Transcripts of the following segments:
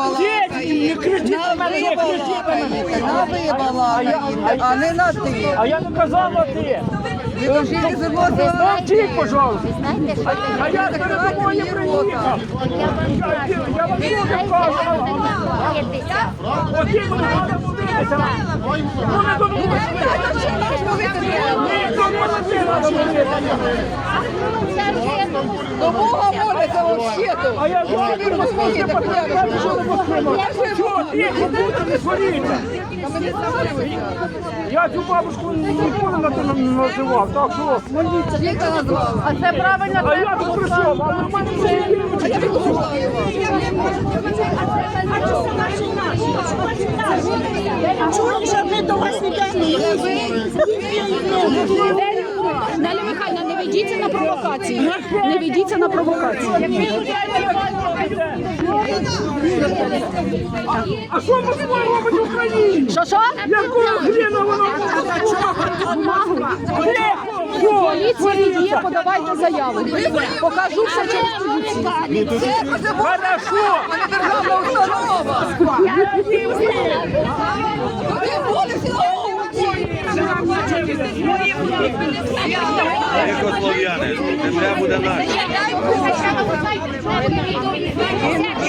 балакаєте. на мене, не на ви балакаєте, а не на ти. А я не казала ти. Ви кажіть, з. Мовчіть, пожалуйста. Знаєте, що А я перед тобою приїхав. я вам Я я вам дуже кажу. От ти мене треба подивитися. Не додумайся. Ні, то може ти. До Бога. А я Чого ти будете не сваріться? Я цю бабушку ніколи на те не називав, так що. А це правильно. А я тут прийшов, а нормально наші є. Неля Михайлівна, не ведіться на провокації. Не ведіться на провокації. А що ви своє робите в Україні? Що що? Якого хрена воно? Поліція є, подавайте заяву. Покажу все через поліцію. Хорошо. Державна установа. Ти борешся Екослов'яни, земля буде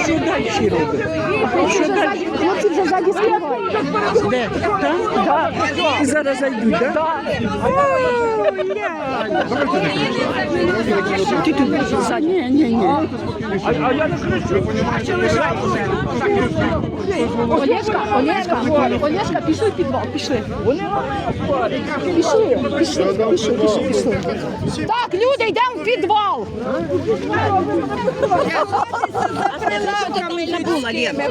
наша. Хлопці вже ззаді співають. І зараз зайдуть, так? Ні, ні, ні. А, а я не кричу. Олешка, Олешка, Олешка, пішли в підвал, пішли. Вони Пішли, пішли, пішли, пішли, пішли. Так, люди, йдемо в підвал.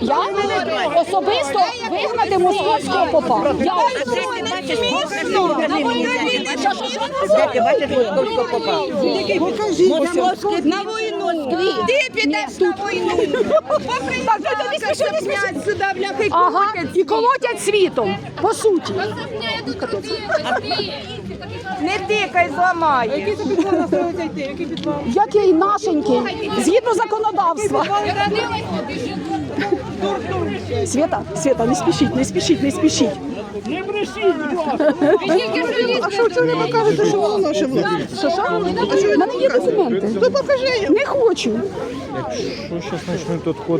Я особисто вигнати московського попа. Я На війну. Ти підеш на війну. Ага, і колотять світом, по суті. Не тикай, зламай. Який нашенький, згідно законодавства. Свята, Свята, не спішіть, не спішіть, не спішіть. не брешіть, будь ласка. А що це ви покажете, що воно наше власне? Що, мене є документи. То покажи. Не хочу. Що зараз почнуть тут